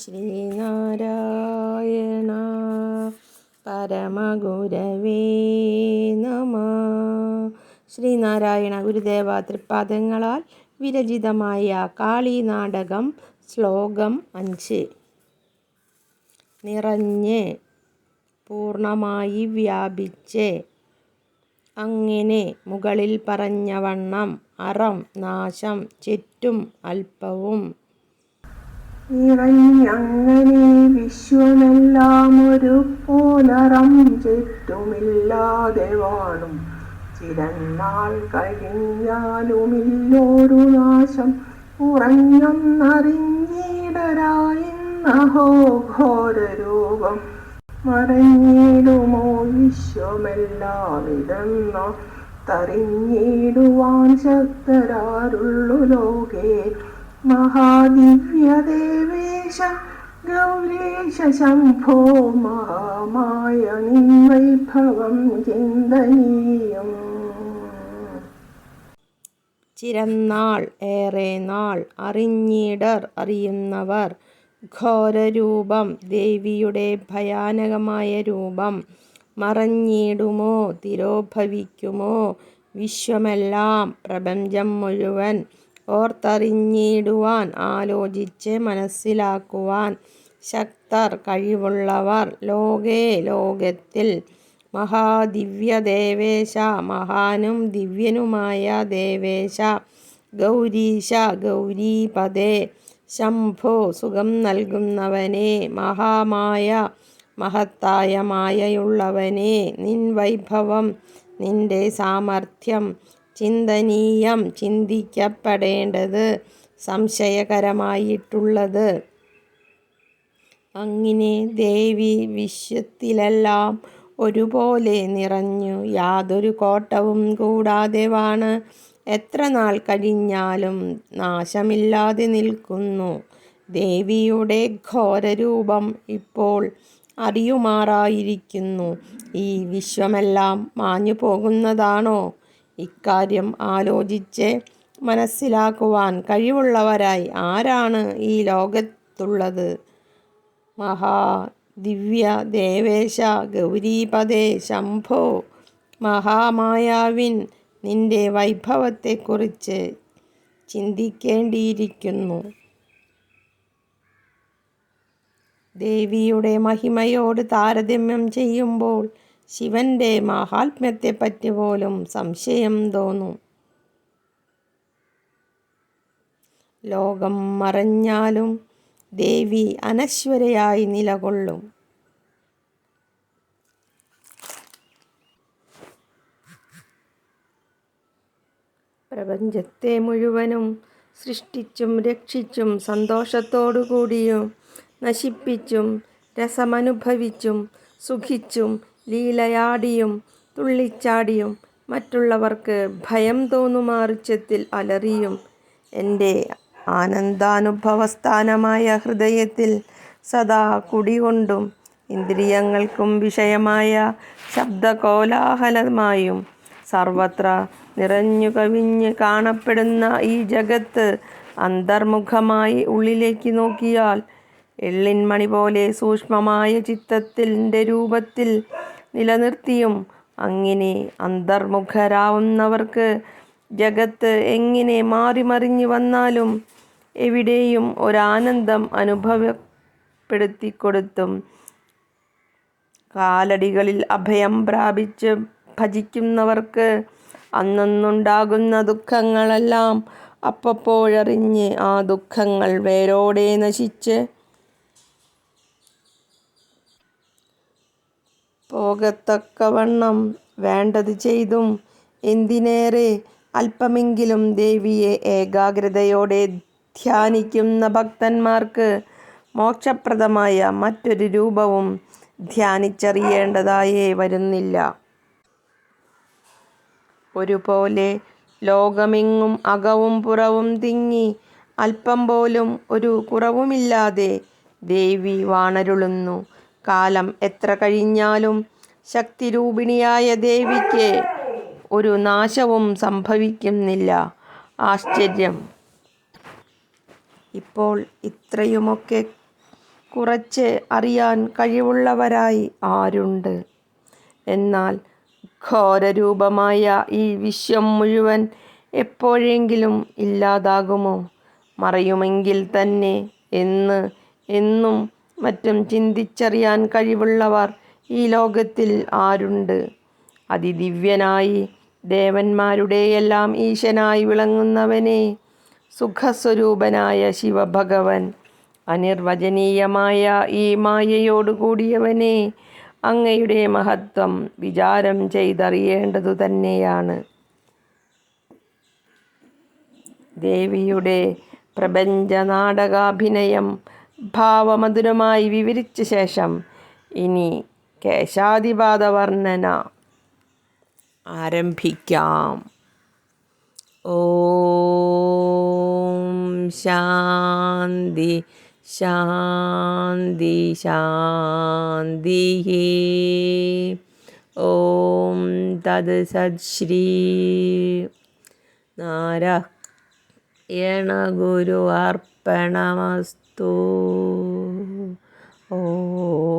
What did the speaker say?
ശ്രീനാരായണ. പരമഗുരവേ നമ. ശ്രീനാരായണ ഗുരുദേവ തൃപ്പാദങ്ങളാൽ വിരചിതമായ കാളി നാടകം ശ്ലോകം അഞ്ച്. നിറഞ്ഞ് പൂർണമായി വ്യാപിച്ച് അങ്ങനെ മുകളിൽ പറഞ്ഞവണ്ണം അറം നാശം ചെറ്റും അല്പവും നിറഞ്ഞങ്ങനെ വിശ്വമെല്ലാം ഒരു പോലറം ചുറ്റുമില്ലാതെ വാണും ചിരന്നാൾ കഴിഞ്ഞാലുമില്ലോരു നാശം ഉറഞ്ഞൊന്നറിഞ്ഞിടരായിന്നഹോ ഘോരരൂപം മറഞ്ഞിടുമോ വിശ്വമെല്ലാം ഇതെന്നോ തറിഞ്ഞിടുവാൻ ശക്തരാരുള്ളു ലോകേ. മഹാദിവ്യദേവേശ ഗൗരീശ ശംഭോ മഹാമായ നിൻവൈഭവം ചിന്തനീയം. ചിരന്നാൾ ഏറെ നാൾ അറിഞ്ഞിടർ അറിയുന്നവർ. ഘോരരൂപം ദേവിയുടെ ഭയാനകമായ രൂപം. മറഞ്ഞിടുമോ തിരോഭവിക്കുമോ? വിശ്വമെല്ലാം പ്രപഞ്ചം മുഴുവൻ ഓർത്തറിഞ്ഞിടുവാൻ ആലോചിച്ച് മനസ്സിലാക്കുവാൻ ശക്തർ കഴിവുള്ളവർ. ലോകേ ലോകത്തിൽ മഹാദിവ്യദേവേശ മഹാനും ദിവ്യനുമായ ദേവേശ. ഗൗരീശ ഗൗരീപദേ ശംഭോ സുഖം നൽകുന്നവനെ. മഹാമായ മഹത്തായ മായയുള്ളവനെ. നിൻ വൈഭവം നിന്റെ സാമർഥ്യം ചിന്തനീയം ചിന്തിക്കപ്പെടേണ്ടത് സംശയകരമായിട്ടുള്ളത്. അങ്ങനെ ദേവി വിശ്വത്തിലെല്ലാം ഒരുപോലെ നിറഞ്ഞു. യാതൊരു കോട്ടവും കൂടാതെ വാണ് എത്ര നാൾ കഴിഞ്ഞാലും നാശമില്ലാതെ നിൽക്കുന്നു. ദേവിയുടെ ഘോരരൂപം ഇപ്പോൾ അറിയുമാറായിരിക്കുന്നു. ഈ വിശ്വമെല്ലാം മാഞ്ഞു പോകുന്നതാണോ ഇക്കാര്യം ആലോചിച്ച് മനസ്സിലാക്കുവാൻ കഴിവുള്ളവരായി ആരാണ് ഈ ലോകത്തുള്ളത്? മഹാ ദിവ്യ ദേവേശ ഗൗരീപദേ ശംഭോ. മഹാമായാവിൻ നിന്റെ വൈഭവത്തെക്കുറിച്ച് ചിന്തിക്കേണ്ടിയിരിക്കുന്നു. ദേവിയുടെ മഹിമയോട് താരതമ്യം ചെയ്യുമ്പോൾ ശിവന്റെ മാഹാത്മ്യത്തെപ്പറ്റി പോലും സംശയം തോന്നും. ലോകം മറഞ്ഞാലും ദേവി അനശ്വരയായി നിലകൊള്ളും. പ്രപഞ്ചത്തെ മുഴുവനും സൃഷ്ടിച്ചും രക്ഷിച്ചും സന്തോഷത്തോടു കൂടിയും നശിപ്പിച്ചും രസമനുഭവിച്ചും സുഖിച്ചും ലീലയാടിയും തുള്ളിച്ചാടിയും മറ്റുള്ളവർക്ക് ഭയം തോന്നുമാറിച്ചത്തിൽ അലറിയും. എന്റെ ആനന്ദാനുഭവസ്ഥാനമായ ഹൃദയത്തിൽ സദാ കുടികൊണ്ടും ഇന്ദ്രിയങ്ങൾക്കും വിഷയമായ ശബ്ദകോലാഹലമായും സർവത്ര നിറഞ്ഞു കവിഞ്ഞ് കാണപ്പെടുന്ന ഈ ജഗത്ത് അന്തർമുഖമായി ഉള്ളിലേക്ക് നോക്കിയാൽ എള്ളിൻമണി പോലെ സൂക്ഷ്മമായ ചിത്തത്തിന്റെ രൂപത്തിൽ നിലനിർത്തിയും. അങ്ങനെ അന്തർമുഖരാവുന്നവർക്ക് ജഗത്ത് എങ്ങനെ മാറിമറിഞ്ഞു വന്നാലും എവിടെയും ഒരാനന്ദം അനുഭവപ്പെടുത്തിക്കൊടുത്തും. കാലടികളിൽ അഭയം പ്രാപിച്ച് ഭജിക്കുന്നവർക്ക് അന്നന്നുണ്ടാകുന്ന ദുഃഖങ്ങളെല്ലാം അപ്പപ്പോഴറിഞ്ഞ് ആ ദുഃഖങ്ങൾ വേരോടെ നശിച്ച് പോകത്തക്കവണ്ണം വേണ്ടത് ചെയ്തും എന്തിനേറെ അല്പമെങ്കിലും ദേവിയെ ഏകാഗ്രതയോടെ ധ്യാനിക്കുന്ന ഭക്തന്മാർക്ക് മോക്ഷപ്രദമായ മറ്റൊരു രൂപവും ധ്യാനിച്ചറിയേണ്ടതായേ വരുന്നില്ല. ഒരുപോലെ ലോകമെങ്ങും അകവും പുറവും തിങ്ങി അല്പം പോലും ഒരു കുറവുമില്ലാതെ ദേവി വാണരുളുന്നു. കാലം എത്ര കഴിഞ്ഞാലും ശക്തിരൂപിണിയായ ദേവിക്ക് ഒരു നാശവും സംഭവിക്കുന്നില്ല. ആശ്ചര്യം. ഇപ്പോൾ ഇത്രയുമൊക്കെ കുറച്ച് അറിയാൻ കഴിവുള്ളവരായി ആരുണ്ട്? എന്നാൽ ഘോരരൂപമായ ഈ വിശ്വം മുഴുവൻ എപ്പോഴെങ്കിലും ഇല്ലാതാകുമോ? മറയുമെങ്കിൽ തന്നെ എന്ന് എന്നും മറ്റും ചിന്തിച്ചറിയാൻ കഴിവുള്ളവർ ഈ ലോകത്തിൽ ആരുണ്ട്? അതിദിവ്യനായി ദേവന്മാരുടെയെല്ലാം ഈശനായി വിളങ്ങുന്നവനെ സുഖസ്വരൂപനായ ശിവഭഗവൻ അനിർവചനീയമായ ഈ മായയോട് കൂടിയവനെ അങ്ങയുടെ മഹത്വം വിചാരം ചെയ്തറിയേണ്ടതു തന്നെയാണ്. ദേവിയുടെ പ്രപഞ്ച നാടകാഭിനയം ഭാവമധുരമായി വിവരിച്ച ശേഷം ഇനി കേശാതിപാത വർണന ആരംഭിക്കാം. ഓം ശാന്തി ശാന്തി ശാന്തി ഓം തത് സത്ശ്രീ നാരായണ ഗുരു അർപ്പണമസ്തു তো ও